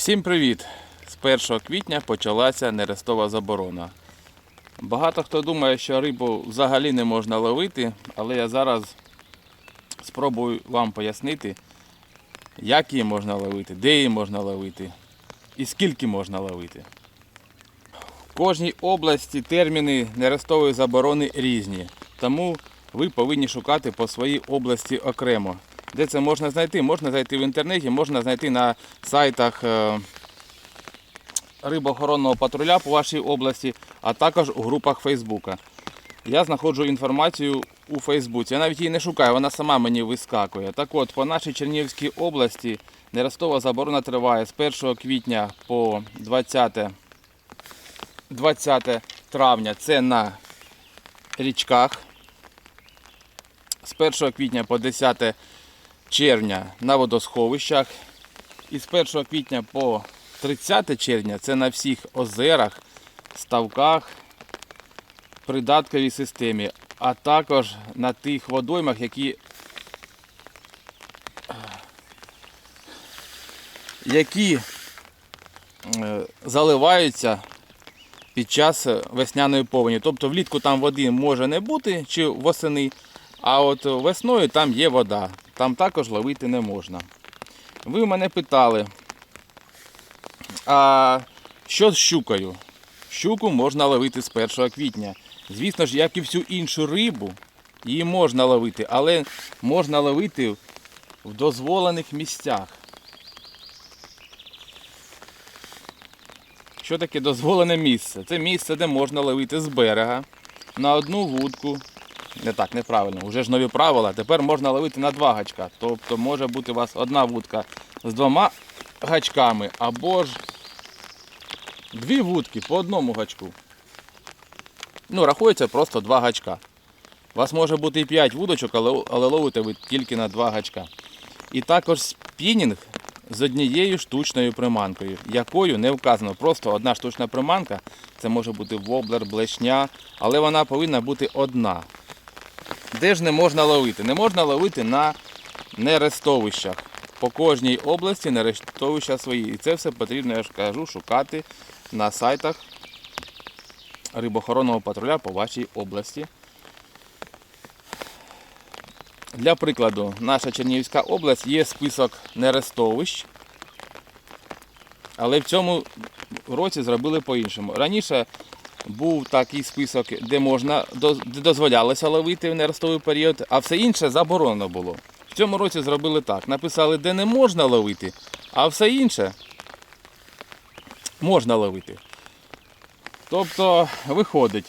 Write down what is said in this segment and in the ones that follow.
Всім привіт! З 1 квітня почалася нерестова заборона. Багато хто думає, що рибу взагалі не можна ловити, але я зараз спробую вам пояснити, як її можна ловити, де її можна ловити і скільки можна ловити. В кожній області терміни нерестової заборони різні, тому ви повинні шукати по своїй області окремо. Де це можна знайти? Можна знайти в інтернеті, можна знайти на сайтах е, рибоохоронного патруля по вашій області, а також у групах Фейсбука. Я знаходжу інформацію у Фейсбуці. Я навіть її не шукаю, вона сама мені вискакує. Так от, по нашій Чернігівській області нерестова заборона триває з 1 квітня по 20, 20 травня. Це на річках. З 1 квітня по 10 червня на водосховищах. І з 1 квітня по 30 червня це на всіх озерах, ставках, придатковій системі, а також на тих водоймах, які, які е, заливаються під час весняної повені. Тобто влітку там води може не бути чи восени, а от весною там є вода. Там також ловити не можна. Ви мене питали, а що з щукою? Щуку можна ловити з 1 квітня. Звісно ж, як і всю іншу рибу, її можна ловити, але можна ловити в дозволених місцях. Що таке дозволене місце? Це місце, де можна ловити з берега на одну вудку. Не так, неправильно. Вже ж нові правила. Тепер можна ловити на два гачка. Тобто може бути у вас одна вудка з двома гачками, або ж дві вудки по одному гачку. Ну, рахується просто два гачка. У вас може бути і 5 вудочок, але, але ловите ви тільки на два гачка. І також спінінг з однією штучною приманкою, якою не вказано. Просто одна штучна приманка, це може бути воблер, блешня, але вона повинна бути одна. Де ж не можна ловити? Не можна ловити на нерестовищах. По кожній області нерестовища свої. І це все потрібно, я ж кажу, шукати на сайтах рибохоронного патруля по вашій області. Для прикладу, наша Чернігівська область є список нерестовищ, але в цьому році зробили по-іншому. Раніше був такий список, де можна де дозволялося ловити в нерестовий період, а все інше заборонено було. В цьому році зробили так. Написали, де не можна ловити, а все інше можна ловити. Тобто виходить,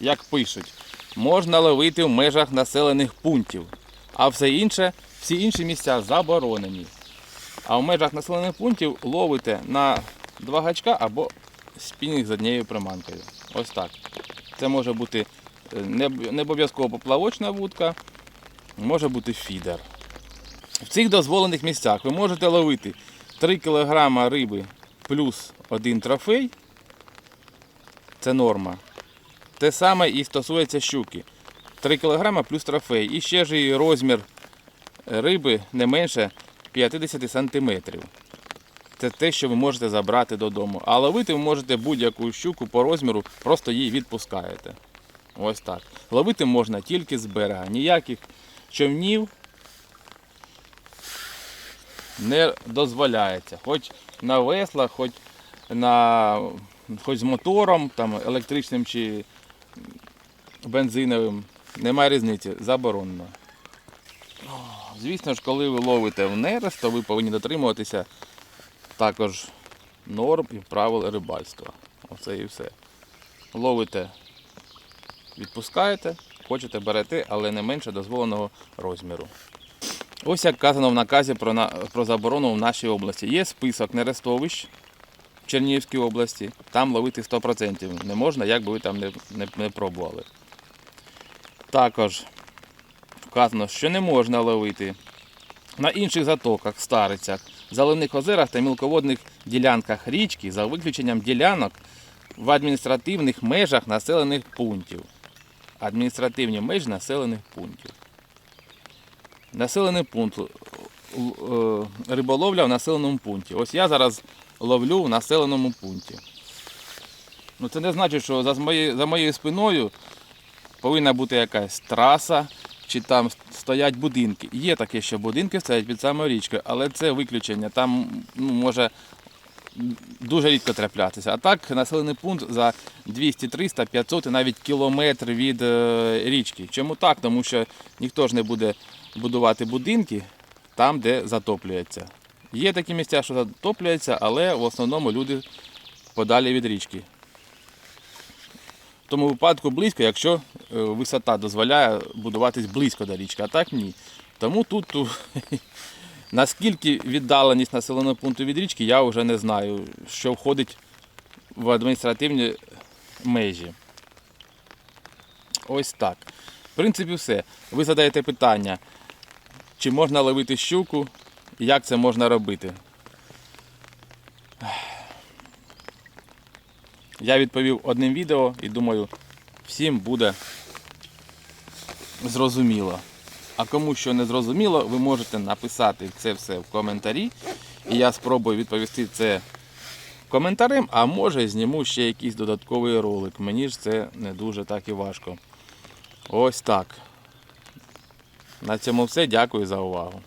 як пишуть, можна ловити в межах населених пунктів, а все інше, всі інші місця заборонені. А в межах населених пунктів ловите на два гачка або спінінг з однією приманкою. Ось так. Це може бути е, не обов'язково поплавочна вудка, може бути фідер. В цих дозволених місцях ви можете ловити 3 кг риби плюс один трофей. Це норма. Те саме і стосується щуки. 3 кг плюс трофей. І ще ж і розмір риби не менше 50 см. Це те, що ви можете забрати додому. А ловити ви можете будь-яку щуку по розміру, просто її відпускаєте. Ось так. Ловити можна тільки з берега. Ніяких човнів не дозволяється. Хоч на веслах, хоч на хоч з мотором, там, електричним чи бензиновим, немає різниці, заборонено. Звісно ж, коли ви ловите в нерест, то ви повинні дотримуватися також норм і правил рибальства. Оце і все. Ловите, відпускаєте, хочете берете, але не менше дозволеного розміру. Ось як казано в наказі про, на, про заборону в нашій області. Є список нерестовищ в Чернігівській області, там ловити 100% не можна, як би ви там не, не, не пробували. Також вказано, що не можна ловити на інших затоках, старицях, заливних озерах та мілководних ділянках річки за виключенням ділянок в адміністративних межах населених пунктів. Адміністративні межі населених пунктів. Населений пункт е, риболовля в населеному пункті. Ось я зараз ловлю в населеному пункті. Ну це не значить, що за моєю, за моєю спиною повинна бути якась траса, чи там стоять будинки. Є таке, що будинки стоять під самою річкою, але це виключення. Там ну, може дуже рідко траплятися. А так населений пункт за 200, 300, 500 і навіть кілометр від е, річки. Чому так? Тому що ніхто ж не буде будувати будинки там, де затоплюється. Є такі місця, що затоплюється, але в основному люди подалі від річки. В тому випадку близько, якщо е, висота дозволяє будуватись близько до річки, а так ні. Тому тут наскільки віддаленість населеного пункту від річки, я вже не знаю, що входить в адміністративні межі. Ось так. В принципі, все. Ви задаєте питання, чи можна ловити щуку, як це можна робити. Я відповів одним відео і думаю, всім буде зрозуміло. А кому що не зрозуміло, ви можете написати це все в коментарі. І я спробую відповісти це коментарем, а може зніму ще якийсь додатковий ролик. Мені ж це не дуже так і важко. Ось так. На цьому все. Дякую за увагу.